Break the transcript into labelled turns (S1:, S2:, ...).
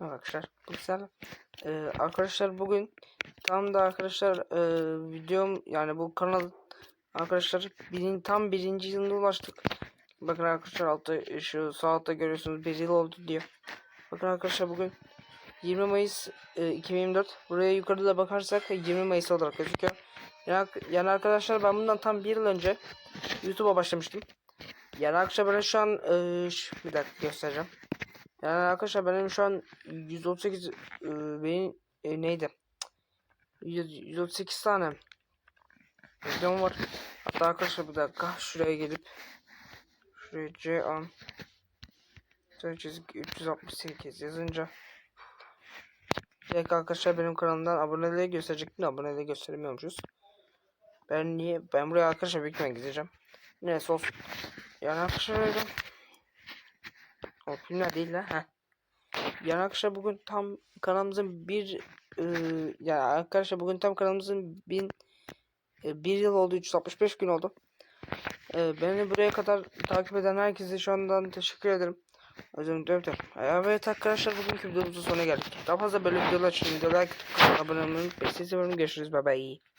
S1: Arkadaşlar güzel. Ee, arkadaşlar bugün tam da arkadaşlar e, videom yani bu kanal arkadaşlar birin, tam birinci yılına ulaştık. Bakın arkadaşlar altta şu sağ altta görüyorsunuz bir yıl oldu diyor. Bakın arkadaşlar bugün 20 Mayıs e, 2024. Buraya yukarıda da bakarsak 20 Mayıs olarak gözüküyor. Yani, yani arkadaşlar ben bundan tam bir yıl önce YouTube'a başlamıştım. Yani arkadaşlar ben şu an e, şu- bir dakika göstereceğim. Yani arkadaşlar benim şu an 138 e, benim e, neydi? 100 138 tane videom var. Hatta arkadaşlar bir dakika şuraya gelip şuraya C an çizgi 368 yazınca Direkt arkadaşlar benim kanalımdan aboneliği gösterecektim de aboneliği gösteremiyormuşuz. Ben niye? Ben buraya arkadaşlar büyük gideceğim. Neyse olsun. Yani arkadaşlar. O filmler değil lan. Heh. Yani arkadaşlar bugün tam kanalımızın bir e, yani arkadaşlar bugün tam kanalımızın bin e, bir yıl oldu 365 gün oldu. E, beni buraya kadar takip eden herkese şu andan teşekkür ederim. Özür dilerim. Evet arkadaşlar bugünkü videomuzun sonuna geldik. Daha fazla böyle videolar için videolar like, abone olmayı seviyorum. Görüşürüz. Bye bye.